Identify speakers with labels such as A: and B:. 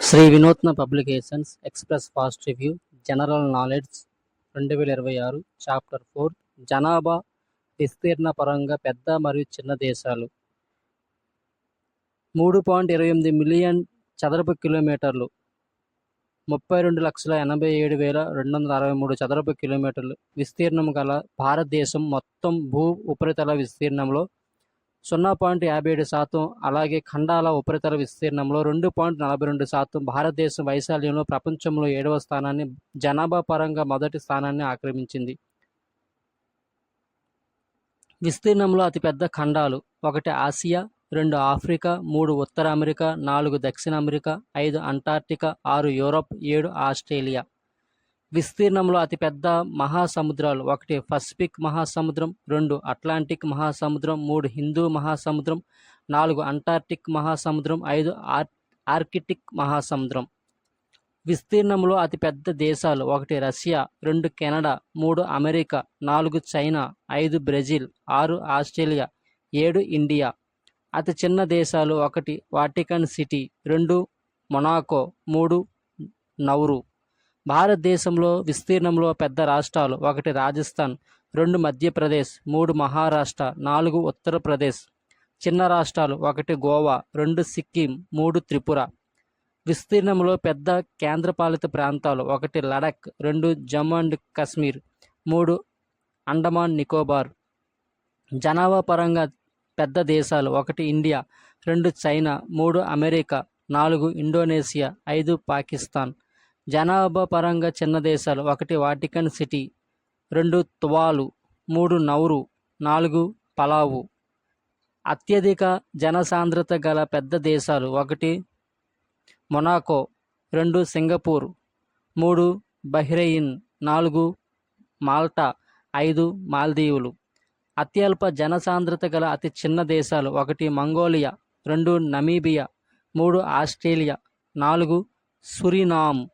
A: Sri Vinutna publications express fast review general knowledge రెండు వేల ఇరవై ఆరు చాప్టర్ ఫోర్ జనాభా విస్తీర్ణ పరంగా పెద్ద మరియు చిన్న దేశాలు. మూడు పాయింట్ ఇరవై ఎనిమిది మిలియన్ చదరపు కిలోమీటర్లు ముప్పై రెండు లక్షల ఎనభై ఏడు వేల రెండు వందల అరవై మూడు చదరపు కిలోమీటర్లు విస్తీర్ణం గల భారతదేశం మొత్తం భూ ఉపరితల విస్తీర్ణంలో సున్నా పాయింట్ యాభై ఏడు శాతం అలాగే ఖండాల ఉపరితల విస్తీర్ణంలో రెండు పాయింట్ నలభై రెండు శాతం భారతదేశం వైశాల్యంలో ప్రపంచంలో ఏడవ స్థానాన్ని జనాభా పరంగా మొదటి స్థానాన్ని ఆక్రమించింది. విస్తీర్ణంలో అతిపెద్ద ఖండాలు ఒకటి ఆసియా రెండు ఆఫ్రికా మూడు ఉత్తర అమెరికా నాలుగు దక్షిణ అమెరికా ఐదు అంటార్క్టికా ఆరు యూరప్ ఏడు ఆస్ట్రేలియా. విస్తీర్ణంలో అతిపెద్ద మహాసముద్రాలు. ఒకటి పసిఫిక్ మహాసముద్రం రెండు అట్లాంటిక్ మహాసముద్రం మూడు హిందూ మహాసముద్రం నాలుగు అంటార్క్టిక్ మహాసముద్రం ఐదు ఆర్ ఆర్కిటిక్ మహాసముద్రం. విస్తీర్ణంలో అతిపెద్ద దేశాలు ఒకటి రష్యా రెండు కెనడా మూడు అమెరికా నాలుగు చైనా ఐదు బ్రెజిల్ ఆరు ఆస్ట్రేలియా ఏడు ఇండియా. అతి చిన్న దేశాలు ఒకటి వాటికన్ సిటీ రెండు మొనాకో మూడు నౌరు. భారతదేశంలో విస్తీర్ణంలో పెద్ద రాష్ట్రాలు ఒకటి రాజస్థాన్ రెండు మధ్యప్రదేశ్ మూడు మహారాష్ట్ర నాలుగు ఉత్తరప్రదేశ్. చిన్న రాష్ట్రాలు ఒకటి గోవా రెండు సిక్కిం మూడు త్రిపుర. విస్తీర్ణంలో పెద్ద కేంద్రపాలిత ప్రాంతాలు ఒకటి లడక్ రెండు జమ్మూ అండ్ కాశ్మీర్ మూడు అండమాన్ నికోబార్. జనాభా పరంగా పెద్ద దేశాలు ఒకటి ఇండియా రెండు చైనా మూడు అమెరికా నాలుగు ఇండోనేషియా ఐదు పాకిస్తాన్. జనాభా పరంగా చిన్న దేశాలు ఒకటి వాటికన్ సిటీ రెండు తువాలు మూడు నౌరు నాలుగు పలావు. అత్యధిక జనసాంద్రత గల పెద్ద దేశాలు ఒకటి మొనాకో రెండు సింగపూర్ మూడు బహ్రెయిన్ నాలుగు మాల్టా ఐదు మాల్దీవులు. అత్యల్ప జనసాంద్రత గల అతి చిన్న దేశాలు ఒకటి మంగోలియా రెండు నమీబియా మూడు ఆస్ట్రేలియా నాలుగు సురినామ్.